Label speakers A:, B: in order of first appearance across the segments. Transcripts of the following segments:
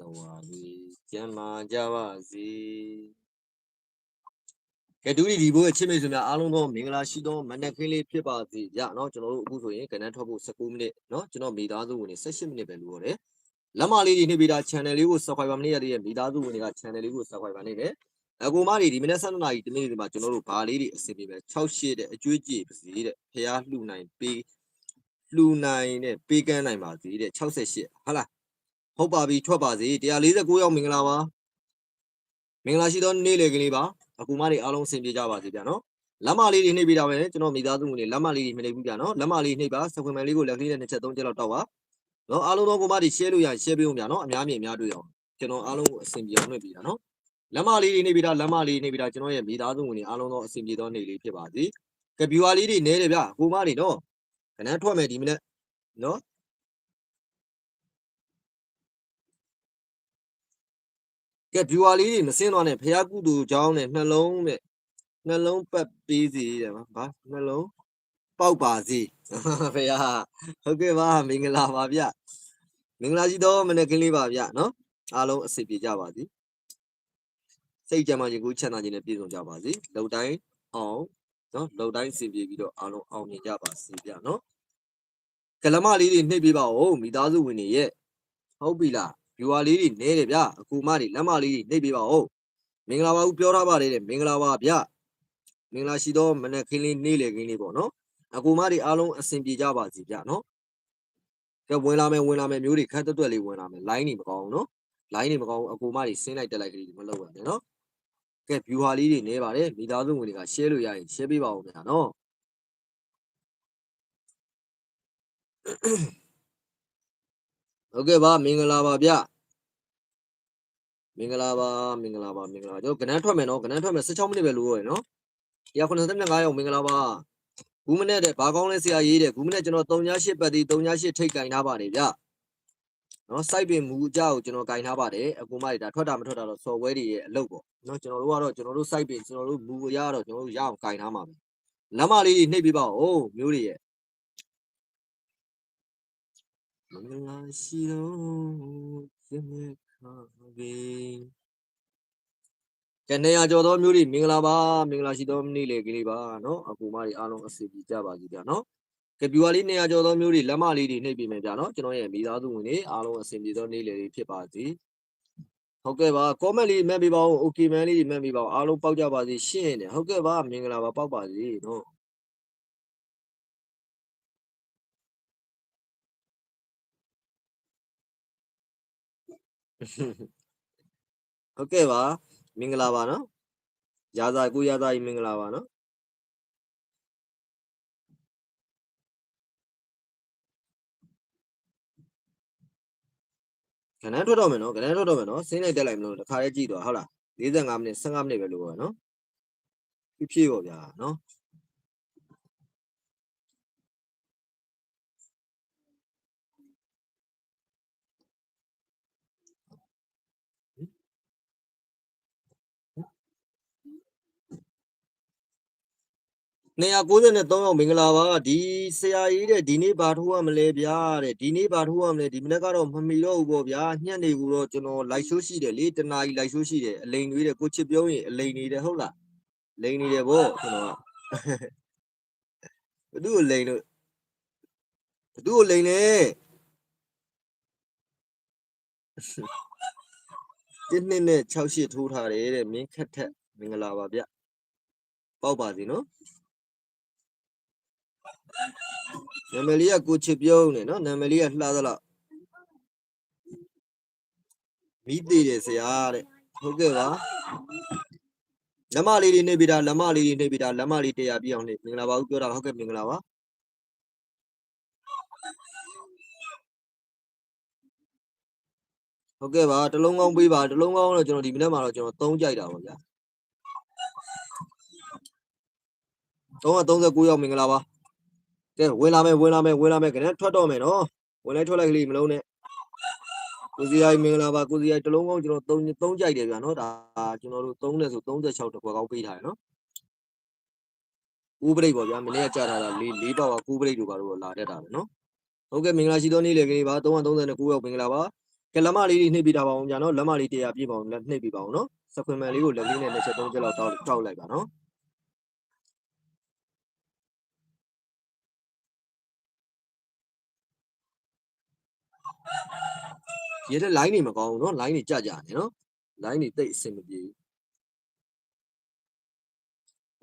A: တော်ပါစေကျမ်းမာကြပါစေကဲဒူဒီဒီဘိုးရဲ့ချစ်မိတ်ဆွေများအားလုံးသောမင်္ဂလာရှိသောမနက်ခင်းလေးဖြစ်ပါစေကြเนาะကျွန်တော်တို့အခုဆိုရင်ကဏ္ဍထွက်ဖို့19မိနစ်เนาะကျွန်တော်မိသားစုဝင်တွေ18မိနစ်ပဲလိုရတယ်လက်မလေးတွေနှိပ်ပြီးတာ channel လေးကို subscribe မနေရသေးတဲ့မိသားစုဝင်တွေက channel လေးကို subscribe နေတယ်အကူမတွေဒီမနေ့7နာရီတမိနစ်ဒီမှာကျွန်တော်တို့ဘာလေးတွေအစီအပြေပဲ68တဲ့အကျွေးကြည့်ပါစေတဲ့ဖះလှူနိုင်ပေးလှူနိုင်တဲ့ပေးကမ်းနိုင်ပါစေတဲ့68ဟုတ်လား ဟုတ်ပါပြီထွက်ပါစေ149ရောက်မင်္ဂလာပါမင်္ဂလာရှိသောနေ့လေကလေးပါအကူမတွေအားလုံးအဆင်ပြေကြပါစေဗျာနော်လက်မလေးတွေနှိပ်ပြီးတာပဲကျွန်တော်မိသားစုဝင်တွေလက်မလေးတွေမနှိပ်ဘူးဗျာနော်လက်မလေးနှိပ်ပါစခွန်မန်လေးကိုလက်ကလေးနဲ့တစ်ချက်သုံးချက်လောက်တောက်ပါနော်အားလုံးသောကူမတွေ share လို့ရရင် share ပေးဦးဗျာနော်အများကြီးအများတွေ့အောင်ကျွန်တော်အားလုံးကိုအဆင်ပြေအောင်လုပ်ပြီးတာနော်လက်မလေးတွေနေပြီးတာလက်မလေးနေပြီးတာကျွန်တော်ရဲ့မိသားစုဝင်တွေအားလုံးသောအဆင်ပြေသောနေ့လေးဖြစ်ပါစေ။ကဗျူဟာလေးတွေနဲတယ်ဗျ။ကိုမတွေနော်။ခဏထွက်မယ်ဒီမနေ့နော်။ ကဲ viewer လေးတွေမစင်းတော့နဲ့ဖျားကုသူကြောင်းနဲ့နှလုံးနဲ့နှလုံးပတ်ပေးစီတယ်ဗာနှလုံးပေါက်ပါစေဖျားဟုတ်ကဲ့ပါမင်္ဂလာပါဗျမင်္ဂလာရှိသောမနေ့ကင်းလေးပါဗျနော်အားလုံးအစီပြေကြပါစီစိတ်ကြမှာရေကူးချမ်းသာခြင်းနဲ့ပြည့်စုံကြပါစေလုံတိုင်းအောင်နော်လုံတိုင်းစီပြေပြီးတော့အားလုံးအောင်မြင်ကြပါစေဗျနော်ကလမလေးတွေနှိပ်ပေးပါဦးမိသားစုဝင်တွေရဲ့ဟုတ်ပြီလား viewer လေးတွေနဲတယ်ဗျ။အကူမတွေလက်မလေးတွေနှိပ်ပေးပါဦး။မင်္ဂလာပါဦးပြောထားပါတယ်တဲ့မင်္ဂလာပါဗျ။မင်္ဂလာရှိသောမနက်ခင်းလေးနေ့လည်ခင်းလေးပေါ့နော်။အကူမတွေအားလုံးအဆင်ပြေကြပါစေဗျာနော်။ကဲဝင်လာမယ်ဝင်လာမယ်မျိုးတွေခက်တွတ်တွတ်လေးဝင်လာမယ် line တွေမကောင်းဘူးနော်။ line တွေမကောင်းဘူးအကူမတွေဆင်းလိုက်တက်လိုက်ကလေးတွေမလုပ်ရနဲ့နော်။ကဲ view ဟာလေးတွေနေပါတယ်မိသားစုဝင်တွေက share လို့ရရင် share ပေးပါဦးခင်ဗျာနော် ဟုတ်ကဲ့ပါမင်္ဂလာပါဗျမင်္ဂလာပါမင်္ဂလာပါမင်္ဂလာပါကျွန်တော်ကဏ္ဍထွက်မယ်နော်ကဏ္ဍထွက်မယ်16မိနစ်ပဲလိုရတယ်နော်185ရောက်မင်္ဂလာပါဂူးမနဲ့တဲ့ဘာကောင်းလဲဆရာရေးတဲ့ဂူးမနဲ့ကျွန်တော်38ပတ်တီ38ထိတ်ကင်ထားပါတယ်ဗျနော် site ပင်မူအကြောက်ကျွန်တော်ကင်ထားပါတယ်အကူမတွေဒါထွက်တာမထွက်တာတော့ software တွေရဲ့အလုပ်ပေါ့နော်ကျွန်တော်တို့ကတော့ကျွန်တော်တို့ site ပင်ကျွန်တော်တို့မူအရာတော့ကျွန်တော်တို့ရအောင်ကင်ထားမှာပဲလမ်းမလေးတွေနှိပ်ပြပါဦးမျိုးတွေရဲ့ မင်္ဂလာရှိတော်ဇမေခါဘေကျန်နေရကြော်သောမျိုးတွေမင်္ဂလာပါမင်္ဂလာရှိသောနေ့လေကလေးပါနော်အကူမတွေအားလုံးအစီအပြေကြပါစီဗျာနော်ကပြူဝါလေးနေရာကျော်သောမျိုးတွေလက်မလေးတွေနှိပ်ပြီးမယ်ဗျာနော်ကျွန်တော်ရဲ့မိသားစုဝင်တွေအားလုံးအဆင်ပြေသောနေ့လည်လေးဖြစ်ပါစေဟုတ်ကဲ့ပါ comment လေးမှတ်ပေးပါဦး okay man လေးမှတ်ပေးပါဦးအားလုံးပေါက်ကြပါစေရှင်းတယ်ဟုတ်ကဲ့ပါမင်္ဂလာပါပေါက်ပါစေနော် ဟုတ်ကဲ့ပါမင်္ဂလာပါနော်ရာဇာကိုရာဇာကြီးမင်္ဂလာပါနော်ကဏ္ဍထွက်တော့မယ်နော်ကဏ္ဍထွက်တော့မယ်နော်ဆင်းလိုက်တက်လိုက်မလို့တခါလေးကြည့်တော့ဟုတ်လား45မိနစ်15မိနစ်ပဲလို့ပါနော်ဖြည်းဖြည်းပေါ့ဗျာနော် 293ရောက်မင်္ဂလာပါဒီဆရာကြီးတဲ့ဒီနေ့ဘာထိုးရမလဲဗျာတဲ့ဒီနေ့ဘာထိုးရမလဲဒီမနေ့ကတော့မမီတော့ဘူးပေါ့ဗျာညက်နေကူတော့ကျွန်တော်လိုက်ရှိုးရှိတယ်လေတနာကြီးလိုက်ရှိုးရှိတယ်အလိန်တွေးတယ်ကိုချစ်ပြုံးရင်အလိန်နေတယ်ဟုတ်လားလိန်နေတယ်ဗောကျွန်တော်ကဘသူ့ကိုလိန်လို့ဘသူ့ကိုလိန်လဲတင်းနှစ်နဲ့68ထိုးထားတယ်တဲ့မင်းခက်ထက်မင်္ဂလာပါဗျပေါက်ပါစီနော် နာမည်လေးကကိုချစ်ပြုံးနေနော်နာမည်လေးကလှသလောက်မိသေးတယ်ဆရာတဲ့ဟုတ်ကဲ့ပါလက်မလေးတွေနေပြီတာလက်မလေးတွေနေပြီတာလက်မလေးတရားပြအောင်နေမင်္ဂလာပါဦးပြောတာဟုတ်ကဲ့မင်္ဂလာပါဟုတ်ကဲ့ပါတစ်လုံးကောင်းပေးပါတစ်လုံးကောင်းတော့ကျွန်တော်ဒီမနေ့မှာတော့ကျွန်တော်သုံးကြိုက်တာပါဗျာ339ရောက်မင်္ဂလာပါ ကဲဝင်လာမယ်ဝင်လာမယ်ဝင်လာမယ်ခဏထွက်တော့မယ်နော်ဝင်လိုက်ထွက်လိုက်ကလေးမလုံးနဲ့ကိုစီအိုင်မင်္ဂလာပါကိုစီအိုင်တလုံးကောင်းကျွန်တော်3 3ကြိုက်တယ်ဗျာနော်ဒါကျွန်တော်တို့3နဲ့ဆို36တကွာကောင်းပေးထားရနော်ကူးပရိတ်ပေါ့ဗျာမနေ့ကကြာထားတာ၄၄ပေါက်ကကူးပရိတ်တို့ပါတော့လာတတ်တာပဲနော်ဟုတ်ကဲ့မင်္ဂလာရှိသောနေ့လေကလေးပါ339ရောက်မင်္ဂလာပါကဲလက်မလေးတွေနှိပ်ပြထားပါအောင်ဗျာနော်လက်မလေးတရားပြည့်ပါအောင်လက်နှိပ်ပြပါအောင်နော်စခွင်မန်လေးကိုလက်လေးနဲ့တစ်ချက်သုံးချက်လောက်တောက်တောက်လိုက်ပါနော် ရဲတဲ့ line တွေမကောင်းဘူးနော် line တွေကြကြနေနော် line တွေတိတ်အဆင်မပြေဘူး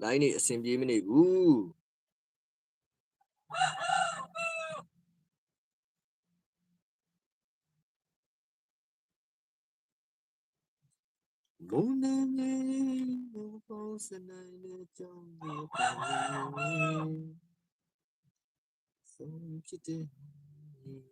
A: line တွေအဆင်ပြေမနေဘူးမုန်းနေနေဘောစနိုင်တဲ့ကြောင့်ဒီပါဆုံးဖြစ်တဲ့ဆိုင်နေခရီးရမ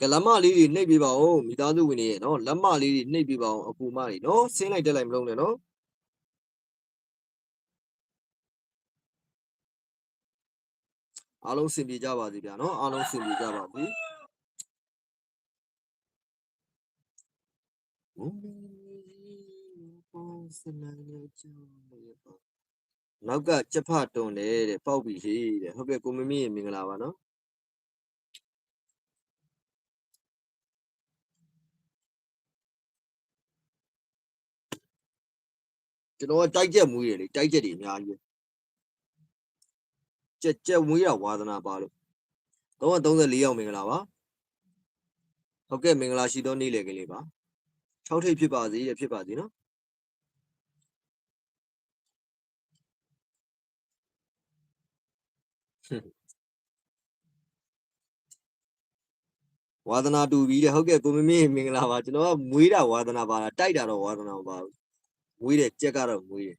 A: ကလမလေးတွေနှိပ်ပြပါဦးမိသားစုဝင်တွေရဲ့နော်လက်မလေးတွေနှိပ်ပြပါအောင်အပူမတွေနော်ဆင်းလိုက်တက်လိုက်မလုပ်နဲ့နော်အားလုံးစင်ပြေကြပါစေဗျာနော်အားလုံးစင်ပြေကြပါစေဘုံဘောစ နိုင်တဲ့ကြောင့်ဒီပါနောက်ကချက်ဖတွန်တယ်တဲ့ပေါက်ပြီဟေးတဲ့ဟုတ်ကဲ့ကိုမမီရေမင်္ဂလာပါနော်ကျွန်တော်ကတိုက်ချက်မွေးတယ်လေတိုက်ချက်တွေအများကြီးပဲကြက်ကြက်မွေးရဝါသနာပါလို့334ရောက်မင်္ဂလာပါဟုတ်ကဲ့မင်္ဂလာရှိသောနေ့လည်ကလေးပါ 6ထိပ်ဖြစ်ပါစေရဖြစ်ပါစေနော်ဝါသနာတူပြီတဲ့ဟုတ်ကဲ့ကိုမမင်းမင်္ဂလာပါကျွန်တော်ကမွေးတာဝါသနာပါလားတိုက်တာတော့ဝါသနာမပါဘူးမွေးတယ်ကြက်ကတော့မွေးတယ်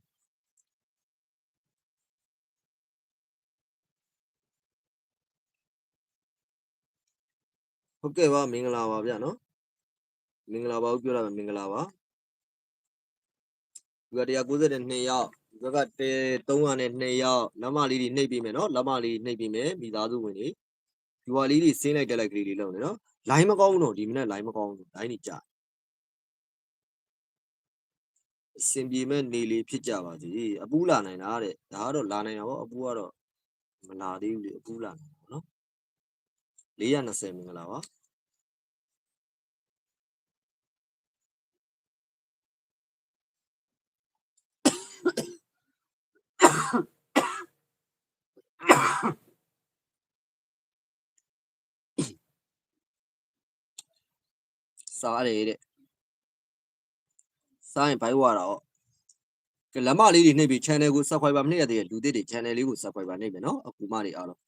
A: ဟုတ်ကဲ့ပါမင်္ဂလာပါဗျာနော် မင်္ဂလာပါဦးပြောရမယ်မင်္ဂလာပါဒီက192ရောက်ဒီက302ရောက်လက်မလေးတွေနှိပ်ပြီးမယ်နော်လက်မလေးနှိပ်ပြီးမယ်မိသားစုဝင်တွေဒီဝါလေးတွေဆင်းလိုက်တက်လိုက်ကလေးတွေလုပ်နေနော် line မကောင်းဘူးတော့ဒီမနေ့ line မကောင်းဘူး line တွေကြာအစင်ပြေမဲ့နေလေးဖြစ်ကြပါစေအပူးလာနိုင်တာတဲ့ဒါကတော့လာနိုင်တာပေါ့အပူးကတော့မလာသေးဘူးလေအပူးလာနိုင်တာပေါ့နော်420မင်္ဂလာပါ စားတယ်တဲ့စားရင်ဘိုက်ဝါတော့ကဲလက်မလေးတွေနှိပ်ပြီး channel ကို subscriber မနှိပ်ရသေးတဲ့လူသစ်တွေ channel လေးကို subscriber နှိပ်မယ်နော်အကူမတွေအားလုံး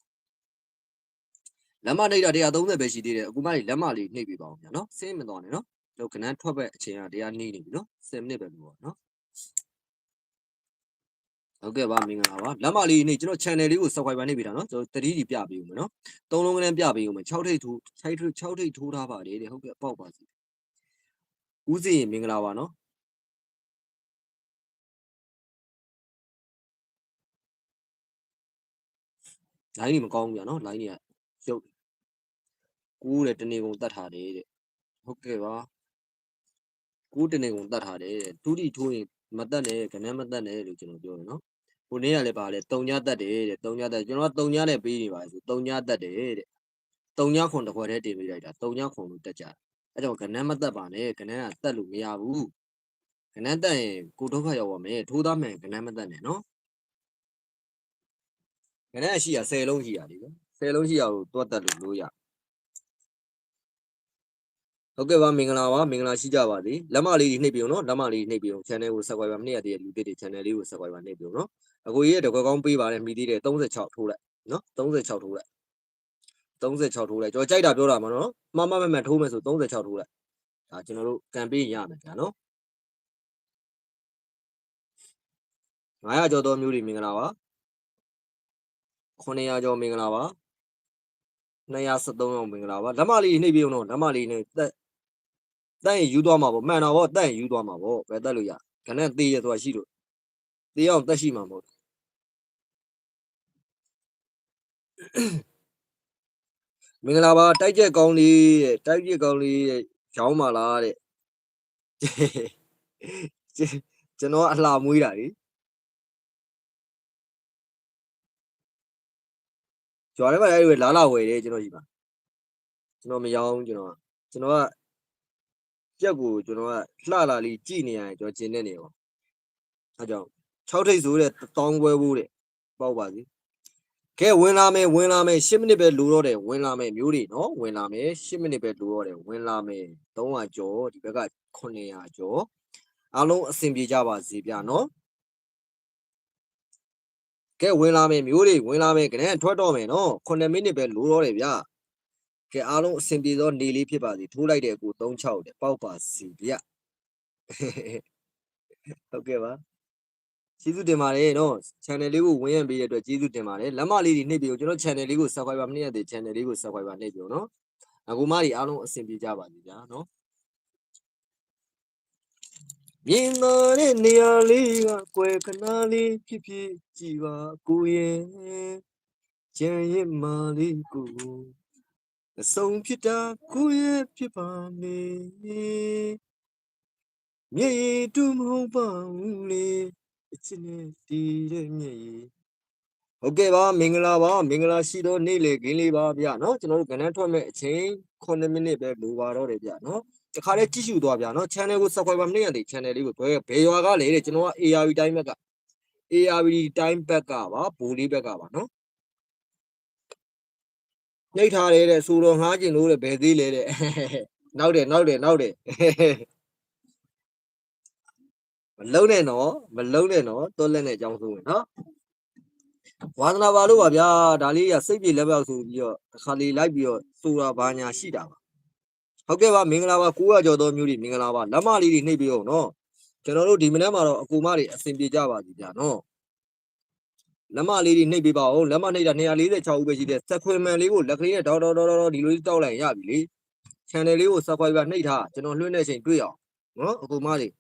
A: လက်မနှိပ်တာ130ပဲရှိသေးတယ်အကူမတွေလက်မလေးနှိပ်ပြီးပါအောင်ဗျာနော်စင်းမသွားနဲ့နော်တို့ခဏထွက်ပဲအချိန်ကတရားနှိပ်နေပြီနော်10မိနစ်ပဲလို့ပေါ့နော် ဟုတ်ကဲ့ပါမင်္ဂလာပါလက်မလေးနေ့ကျွန်တော် channel လေးကို subscriber နှိပ်ပြီးတာနော်ကျွန်တော်တတိတီပြပေးဦးမယ်နော်သုံးလုံးကလေးပြပေးဦးမယ်6ထိပ်ထိုး6ထိပ်6ထိပ်ထိုးထားပါတယ်တဲ့ဟုတ်ကဲ့ပေါက်ပါစီဦးစီရင်မင်္ဂလာပါနော်လိုင်းကြီးမကောင်းဘူးဗျာနော်လိုင်းကြီးကရုပ်ကူးတယ်တနေကုန်တတ်ထားတယ်တဲ့ဟုတ်ကဲ့ပါကူးတနေကုန်တတ်ထားတယ်တဲ့တူတီထိုးရင်မတတ်နဲ့ခဏမတတ်နဲ့လို့ကျွန်တော်ပြောတယ်နော် ဟိုနေ့ကလည်းပါလေတုံညတတ်တယ်တဲ့တုံညတတ်ကျွန်တော်ကတုံညနဲ့ပေးနေပါဆိုတုံညတတ်တယ်တဲ့တုံညခွန်တစ်ခွက်တည်းတင်ပေးလိုက်တာတုံညခွန်လို့တက်ကြတယ်အဲကြောင့်ခဏမတတ်ပါနဲ့ခဏကတတ်လို့မရဘူးခဏတတ်ရင်ကိုဒုက္ခရောက်ပါမယ်ထိုးသားမယ်ခဏမတတ်နဲ့နော်ငနဲ့ရှိရ10လုံးရှိရဒီပဲ10လုံးရှိရကိုတွတ်တက်လို့လို့ရဟုတ်ကဲ့ပါမင်္ဂလာပါမင်္ဂလာရှိကြပါစေလက်မလေးကြီးနှိပ်ပြုံနော်လက်မလေးနှိပ်ပြုံ channel ကို subscriber မနေ့ကတည်းကလူတစ်တွေ channel လေးကို subscriber နှိပ်ပြုံနော် အကိုကြီးရဲ့တကွက်ကောင်းပေးပါတယ်မိသေးတယ်36ထိုးလိုက်နော်36ထိုးလိုက်36ထိုးလိုက်ကျွန်တော်ကြိုက်တာပြောတာမနော်မမမမထိုးမယ်ဆို36ထိုးလိုက်ဒါကျွန်တော်တို့ကန်ပေးရမယ်ဗျာနော်900ကျော်သောမျိုးတွေမင်္ဂလာပါ900ကျော်မင်္ဂလာပါ273ရောက်မင်္ဂလာပါလက်မလေးနှိပ်ပြုံတော့လက်မလေးနဲ့တက်တက်ရင်ယူသွားမှာပေါ့မှန်တော့ဗောတက်ရင်ယူသွားမှာဗောပဲတက်လို့ရခဏသေးရဆိုတာရှိလို့ သေးအောင်တက်ရှိမှာမဟုတ်မင်္ဂလာပါတိုက်ချက်ကောင်းလေးတဲ့တိုက်ချက်ကောင်းလေးတဲ့ရောင်းပါလားတဲ့ကျွန်တော်အလှမွေးတာလေကျွာထဲမှာအဲ့ဒီလာလာဝယ်တယ်ကျွန်တော်ကြီးပါကျွန်တော်မရောကျွန်တော်ကျွန်တော်ကပြက်ကိုကျွန်တော်ကလှလာလေးကြည်နေရတယ်ကျွန်တော်ကျင်နေနေပါအဲကြောင့် 6ထိပ်ဆိုတဲ့တောင်းပွဲဖို့တဲ့ပေါ့ပါစီကဲဝင်လာမယ်ဝင်လာမယ်10မိနစ်ပဲလိုတော့တယ်ဝင်လာမယ်မျိုးတွေနော်ဝင်လာမယ်10မိနစ်ပဲလိုတော့တယ်ဝင်လာမယ်300ကျော်ဒီဘက်က900ကျော်အားလုံးအဆင်ပြေကြပါစေဗျာနော်ကဲဝင်လာမယ်မျိုးတွေဝင်လာမယ်ကနေထွက်တော့မယ်နော်9မိနစ်ပဲလိုတော့တယ်ဗျာကဲအားလုံးအဆင်ပြေသောနေလေးဖြစ်ပါစေထိုးလိုက်တဲ့အကူ36တဲ့ပေါက်ပါစီဗျဟုတ်ကဲ့ပါ ကျေးဇူးတင်ပါတယ်နော် channel လေးကိုဝင်ရပေးတဲ့အတွက်ကျေးဇူးတင်ပါတယ်လက်မလေးတွေနှိပ်ပြီးကျွန်တော် channel လေးကို subscribe မနှိပ်ရသေး channel လေးကို subscribe နှိပ်ပြီးနော်အခုမကြီးအားလုံးအဆင်ပြေကြပါစေဗျာနော်မြင်လာတဲ့နေရာလေးကကွယ်ခဏလေးဖြစ်ဖြစ်ကြည်ပါကိုရဲ့ကြံရစ်မာလေးကိုအဆုံးဖြစ်တာကိုရဲ့ဖြစ်ပါမေမြေရည်တူမဟုတ်ပါဘူးလေ အချစ်နဲ့တီးတဲ့မြေရည်ဟုတ်ကဲ့ပါမင်္ဂလာပါမင်္ဂလာရှိသောနေ့လေခင်းလေးပါဗျာနော်ကျွန်တော်တို့ကဏ္ဍထွက်မဲ့အချိန်9မိနစ်ပဲလိုပါတော့တယ်ဗျာနော်တခါလေးကြည့်ရှုသွားဗျာနော် channel ကို subscribe မလုပ်ရသေး channel လေးကိုဘယ်ဘယ်ရွာကလေတဲ့ကျွန်တော်က ARV တိုင်းဘက်က ARV တိုင်းဘက်ကပါဘူလေးဘက်ကပါနော်နှိပ်ထားတယ်တဲ့စူတော်ငှားကျင်လို့တဲ့ဘယ်သေးလဲတဲ့နောက်တယ်နောက်တယ်နောက်တယ်မ လုံးနဲ့နော်မလုံးနဲ့နော်တွက်လက်နဲ့အကြောင်းဆိုဝင်နော်ဝါသနာပါလို့ပါဗျာဒါလေးကစိတ်ပြေလက်ပြောက်ဆိုပြီးတော့တစ်ခါလေးလိုက်ပြီးတော့ဆိုတာဘာညာရှိတာပါဟုတ်ကဲ့ပါမင်္ဂလာပါ900ကျော်သောမျိုးတွေမင်္ဂလာပါလက်မလေးတွေနှိပ်ပြီးအောင်နော်ကျွန်တော်တို့ဒီမနေ့မှာတော့အကူမတွေအဆင်ပြေကြပါစီဗျာနော်လက်မလေးတွေနှိပ်ပေးပါဦးလက်မနှိပ်တာ246ဦးပဲရှိတယ်စက်ခွင်မန်လေးကိုလက်ကလေးနဲ့ဒေါဒေါဒေါဒေါဒီလိုလေးတောက်လိုက်ရပြီလေ channel လေးကို subscribe နှိပ်ထားကျွန်တော်လွှင့်တဲ့အချိန်တွေ့အောင်နော်အကူမလေး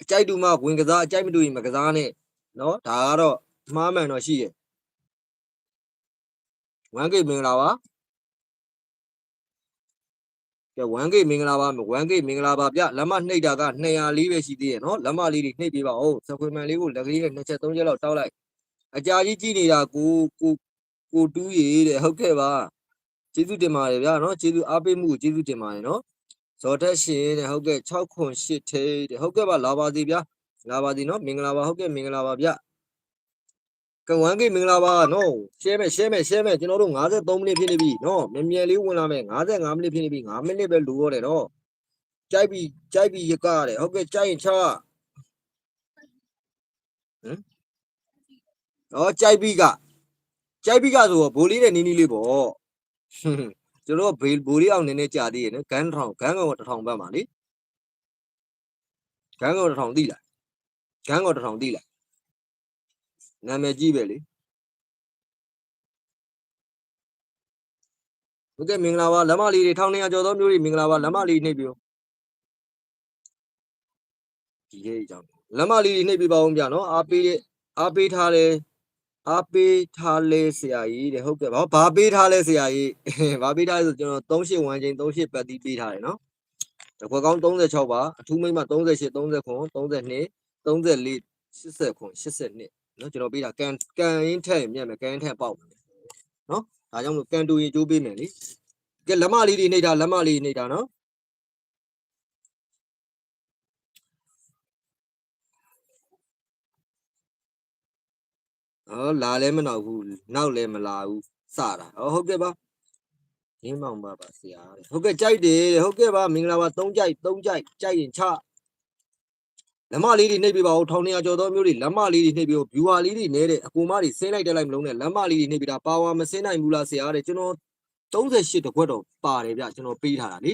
A: အကြိုက်တူမှဝင်ကစားအကြိုက်မတူရင်မကစားနဲ့နော်ဒါကတော့မှားမှန်တော့ရှိရဲ့ 1K မင်္ဂလာပါကဲ 1K မင်္ဂလာပါ 1K မင်္ဂလာပါဗျလက်မနှိပ်တာက200ပဲရှိသေးရဲ့နော်လက်မလေးတွေနှိပ်ပေးပါဦးစခွေမန်လေးကိုလက်ကလေးနဲ့2ချက်3ချက်လောက်တောက်လိုက်အကြာကြီးကြည့်နေတာကိုကိုကိုတူးရည်တဲ့ဟုတ်ကဲ့ပါကျေးဇူးတင်ပါတယ်ဗျာနော်ကျေးဇူးအားပေးမှုကိုကျေးဇူးတင်ပါတယ်နော် ဇော်တက်ရှင်တဲ့ဟုတ်ကဲ့6ခွန်8ထိတ်တဲ့ဟုတ်ကဲ့ပါလာပါစီဗျာလာပါစီနော်မင်္ဂလာပါဟုတ်ကဲ့မင်္ဂလာပါဗျကဝမ်ကိမင်္ဂလာပါနော် share မယ် share မယ် share မယ်ကျွန်တော်တို့53မိနစ်ဖြစ်နေပြီနော်မြန်မြန်လေးဝင်လာမယ်55မိနစ်ဖြစ်နေပြီ5မိနစ်ပဲလိုရတယ်နော်ကြိုက်ပြီကြိုက်ပြီရကတဲ့ဟုတ်ကဲ့ကြိုက်ရင်ချဟမ်ဩကြိုက်ပြီကကြိုက်ပြီကဆိုတော့ဘိုးလေးနဲ့နီးနီးလေးပေါ့ ကျွန်တော်ဘေးဘိုးလေးအောင်နည်းနည်းကြာသေးရနော်ဂန်းထောင်ဂန်းကောင်တစ်ထောင်ဘတ်ပါလေဂန်းကောင်တစ်ထောင်သိလားဂန်းကောင်တစ်ထောင်သိလားနာမည်ကြီးပဲလေဟုတ်ကဲ့မင်္ဂလာပါလက်မလေးတွေ1200ကျော်သောမျိုးတွေမင်္ဂလာပါလက်မလေးနှိပ်ပြီးဒီရဲ့အကြောင်းလက်မလေးတွေနှိပ်ပြီးပါအောင်ဗျာနော်အားပေးတဲ့အားပေးထားတယ် အားပေးထားလဲဆရာကြီးတဲ့ဟုတ်ကဲ့ဘာဘာပေးထားလဲဆရာကြီးဘာပေးထားလဲဆိုကျွန်တော်38ဝမ်းချင်း38ပတ်တီးပေးထားတယ်နော်တခွက်ကောင်း36ပါအထူးမိမ့်မ38 30ခွန်32 34 80ခွန်82နော်ကျွန်တော်ပေးတာကန်ကန်ရင်းထက်မြတ်မယ်ကန်ရင်းထက်ပေါက်မယ်နော်ဒါကြောင့်မလို့ကန်တူရင်ကျိုးပေးမယ်လေကဲလက်မလေးတွေနှိပ်တာလက်မလေးနှိပ်တာနော် ဟောလာလဲမနောက်ဘူးနောက်လဲမလာဘူးစတာဟောဟုတ်ကဲ့ပါရင်းမောင်ပါပါဆရာတဲ့ဟုတ်ကဲ့ကြိုက်တယ်တဲ့ဟုတ်ကဲ့ပါမင်္ဂလာပါ၃ကြိုက်၃ကြိုက်ကြိုက်ရင်ချလက်မလေးတွေနှိပ်ပြပါဦးထောင်နေရကျော်သောမျိုးတွေလက်မလေးတွေနှိပ်ပြီး viewer လေးတွေနဲတဲ့အကူမတွေဆင်းလိုက်တက်လိုက်မလုံးနဲ့လက်မလေးတွေနှိပ်ပြီးတာပါဝါမဆင်းနိုင်ဘူးလားဆရာတဲ့ကျွန်တော်38တကွက်တော့ပါတယ်ဗျကျွန်တော်ပေးထားတာလေ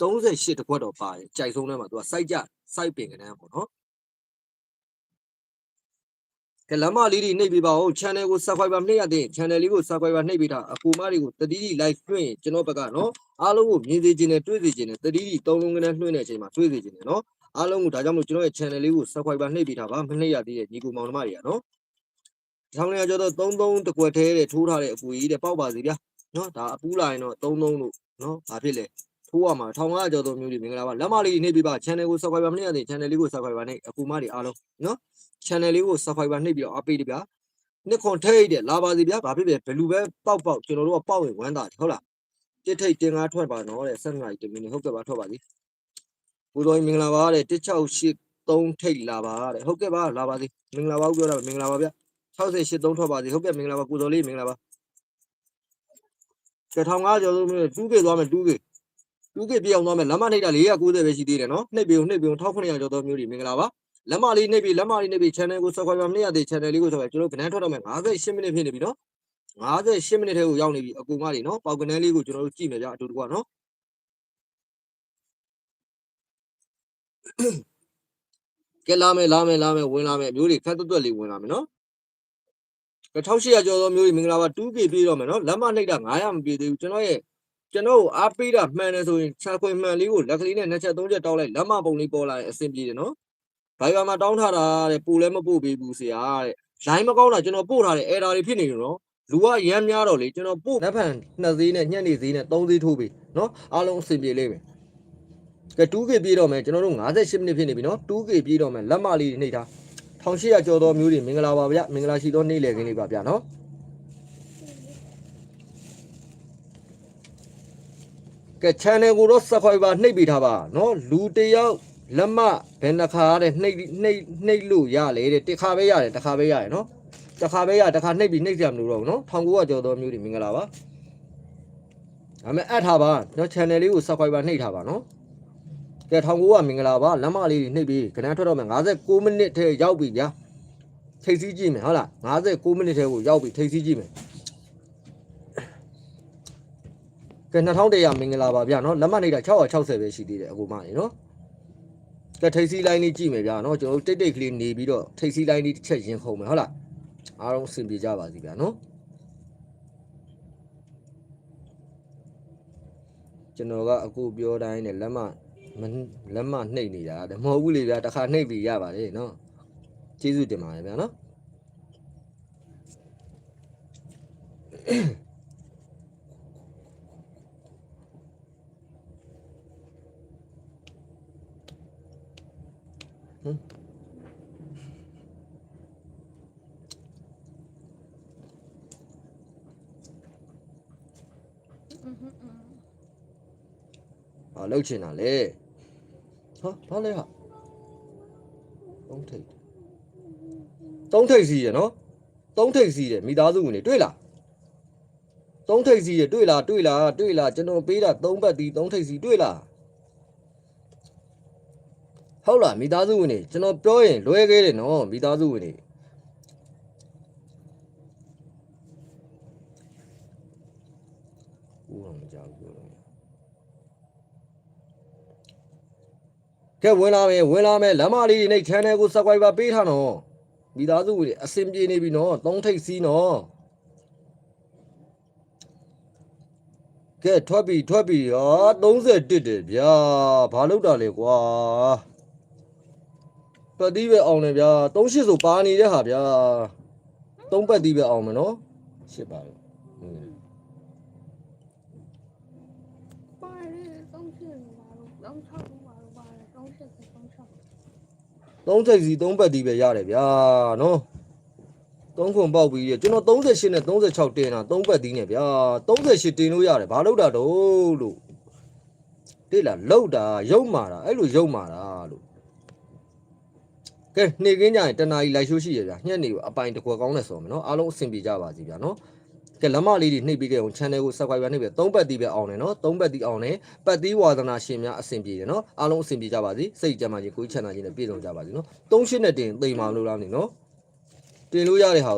A: 38တကွက်တော့ပါတယ်ကြိုက်ဆုံးထဲမှာသူကစိုက်ကြစိုက်ပင်ကနန်းပေါ့နော် ကလမလေးတွေနှိပ်ပြပါဦး channel ကို subscriber နှိပ်ရတဲ့ channel လေးကို subscriber နှိပ်ပေးတာအကူမတွေကိုတတိတိ live တွင်းကျွန်တော်ဘက်ကနော်အားလုံးကိုမြင်စေခြင်းနဲ့တွေ့စေခြင်းနဲ့တတိတိသုံးလုံးကလေးနှွှင့်တဲ့အချိန်မှာတွေ့စေခြင်းနဲ့နော်အားလုံးကိုဒါကြောင့်မို့ကျွန်တော်ရဲ့ channel လေးကို subscriber နှိပ်ပေးတာပါမနှိပ်ရသေးတဲ့ညီကိုမောင်နှမတွေကနော်ထောင်နေကြတော့33တကွက်သေးတဲ့ထိုးထားတဲ့အကူကြီးတဲ့ပေါက်ပါစီဗျာနော်ဒါအပူးလာရင်တော့33လို့နော်ဘာဖြစ်လဲ ထိုးရမှာထောင်ကကြော်တော်မျိုးတွေမင်္ဂလာပါလက်မလေးနှိပ်ပြပါ channel ကို subscribe မနှိပ်ရသေး channel လေးကို subscribe နှိပ်အကူမတွေအားလုံးနော် channel လေးကို subscribe နှိပ်ပြီးတော့အပေးတပြနှစ်ခွန်ထိတ်တဲ့လာပါစီဗျာဘာဖြစ်လဲဘယ်လိုပဲပေါက်ပေါက်ကျွန်တော်တို့ကပေါက်ရင်ဝမ်းသာတယ်ဟုတ်လားတစ်ထိတ်တင်ကားထွက်ပါနော်တဲ့7နာရီ10မိနစ်ဟုတ်ကဲ့ပါထွက်ပါစီကိုတော်မင်္ဂလာပါတဲ့168ထိတ်လာပါတဲ့ဟုတ်ကဲ့ပါလာပါစီမင်္ဂလာပါပြောတာမင်္ဂလာပါဗျာ68 3ထွက်ပါစီဟုတ်ကဲ့မင်္ဂလာပါကိုတော်လေးမင်္ဂလာပါ1000ကျော်လို့မျိုး 2K သွားမယ် 2K 2K ပြည့်အောင်သွားမယ်လက်မနှိပ်တာ490ပဲရှိသေးတယ်နော်နှိပ်ပြီးနှိပ်ပြီး1900ကျော်သောမျိုးတွေမင်္ဂလာပါလက်မလေးနှိပ်ပြီးလက်မလေးနှိပ်ပြီး channel ကို subscribe မနှိပ်ရသေး channel လေးကို subscribe ကျွန်တော်ကနန်းထွက်တော့မယ်58မိနစ်ဖြစ်နေပြီနော်58မိနစ်ထဲကိုရောက်နေပြီအကူမလေးနော်ပေါက်ကနန်းလေးကိုကျွန်တော်တို့ကြည့်မယ်ဗျအတူတူကနော်ကဲလာမယ်လာမယ်လာမယ်ဝင်လာမယ်မျိုးတွေခက်တွတ်တွတ်လေးဝင်လာမယ်နော်1800ကျော်သောမျိုးတွေမင်္ဂလာပါ 2K ပြေးတော့မယ်နော်လက်မနှိပ်တာ900မပြေးသေးဘူးကျွန်တော်ရဲ့ ကျွန်တော်ကိုအားပေးတာမှန်တယ်ဆိုရင်ခြာခွင်မှန်လေးကိုလက်ကလေးနဲ့နှစ်ချက်သုံးချက်တောင်းလိုက်လက်မပုံလေးပေါ်လာရင်အဆင်ပြေတယ်နော်ဘိုင်ဘာမှာတောင်းထားတာတဲ့ပို့လည်းမပို့ပေးဘူးဆရာတဲ့လိုင်းမကောင်းတာကျွန်တော်ပို့ထားတဲ့ error တွေဖြစ်နေတယ်နော်လူကရမ်းများတော့လေကျွန်တော်ပို့လက်ဖန်နှစ်သေးနဲ့ညက်နေသေးနဲ့သုံးသေးထိုးပြီနော်အားလုံးအဆင်ပြေလိမ့်မယ်ကဲ 2K ပြည့်တော့မယ်ကျွန်တော်တို့58မိနစ်ဖြစ်နေပြီနော် 2K ပြည့်တော့မယ်လက်မလေးတွေနှိပ်ထား1800ကျော်သောမျိုးတွေမင်္ဂလာပါဗျမင်္ဂလာရှိသောနေ့လည်ခင်းလေးပါဗျနော် ကဲ channel ကိုတော့ subscribe ပါနှိပ်ပေးထားပါနော်လူတယောက်လက်မဘယ်နှခါတဲ့နှိပ်နှိပ်နှိပ်လို့ရလေတဲ့တစ်ခါပဲရတယ်တစ်ခါပဲရတယ်နော်တစ်ခါပဲရတစ်ခါနှိပ်ပြီးနှိပ်ကြမလို့တော့ဘူးနော်1900ကျော်သောမျိုးတွေမင်္ဂလာပါဒါမဲ့အပ်ထားပါနော် channel လေးကို subscribe ပါနှိပ်ထားပါနော်ကဲ1900မင်္ဂလာပါလက်မလေးတွေနှိပ်ပြီးခဏထွက်တော့မယ်56မိနစ်ထဲရောက်ပြီညာထိတ်စီးကြည့်မယ်ဟုတ်လား56မိနစ်ထဲကိုရောက်ပြီထိတ်စီးကြည့်မယ် ကဲ2100မင်္ဂလာပါဗျာနော်လက်မှတ်နေတာ660ပဲရှိသေးတယ်အခုမှနေနော်ကဲထိပ်စီးလိုင်းလေးကြည့်မယ်ဗျာနော်ကျွန်တော်တို့တိတ်တိတ်ကလေးနေပြီးတော့ထိပ်စီးလိုင်းလေးတစ်ချက်ရင်ခုံမယ်ဟုတ်လားအားလုံးအဆင်ပြေကြပါစီဗျာနော်ကျွန်တော်ကအခုပြောတိုင်းနဲ့လက်မမလက်မနှိပ်နေတာတဲ့မဟုတ်ဘူးလေဗျာတစ်ခါနှိပ်ပြီးရပါတယ်နော်ကျေးဇူးတင်ပါတယ်ဗျာနော် ဟာလှုပ်ချင်တာလေဟာဘာလဲဟာသုံးထိပ်သုံးထိပ်စီးရနော်သုံးထိပ်စီးတယ်မိသားစုဝင်တွေတွေ့လားသုံးထိပ်စီးရတွေ့လားတွေ့လားတွေ့လားကျွန်တော်ပေးတာသုံးဘက်ဒီသုံးထိပ်စီးတွေ့လား ဟုတ်လားမိသားစုဝင်တွေကျွန်တော်ပြောရင်လွဲခဲ့တယ်နော်မိသားစုဝင်တွေဦးအောင်မကြောက်ဘူးပြောကဲဝင်လာမယ်ဝင်လာမယ်လမ်းမလေးတွေနဲ့ channel ကို subscriber ပေးထားနော်မိသားစုတွေအဆင်ပြေနေပြီနော်သုံးထိပ်စီးနော်ကဲထွက်ပြီထွက်ပြီဟာ31တယ်ဗျာဘာလို့တာလဲကွာ ပတ်သီးပဲအောင်တယ်ဗျာ38ဆိုပါနေတဲ့ဟာဗျာသုံးပတ်သီးပဲအောင်မယ်နော်ရှစ်ပါလို့ဟုတ်
B: ပါတယ်သုံးချက်ပါတော့သုံးချောက်ပါတော့ပါတယ်သုံးချက်သုံးချောက်
A: သုံးထိပ်စီသုံးပတ်သီးပဲရတယ်ဗျာနော်သုံးခွန်ပေါက်ပြီးရကျွန်တော်38နဲ့36တင်တာသုံးပတ်သီးနဲ့ဗျာ38တင်လို့ရတယ်ဘာလို့တာတော့လို့တိလားလောက်တာရုပ်မာတာအဲ့လိုရုပ်မာတာလို့ ကဲနေကင်းကြရင်တနာကြီးလိုက်ရှိုးရှိရဗျာညက်နေအပိုင်တစ်ခွက်ကောင်းနဲ့ဆိုမယ်နော်အားလုံးအဆင်ပြေကြပါစီဗျာနော်ကဲလက်မလေးတွေနှိပ်ပြီးခဲ့အောင် channel ကို subscriber နှိပ်ပြီးသုံးပတ်သီးပဲအောင်တယ်နော်သုံးပတ်သီးအောင်တယ်ပတ်သီးဝါသနာရှင်များအဆင်ပြေတယ်နော်အားလုံးအဆင်ပြေကြပါစီစိတ်ကြမ်းပါခြင်းကိုယ်ချမ်းသာခြင်းနဲ့ပြည့်စုံကြပါစီနော်38နဲ့တင်သိမ်မာလို့လားနေနော်တင်လို့ရတဲ့ဟာ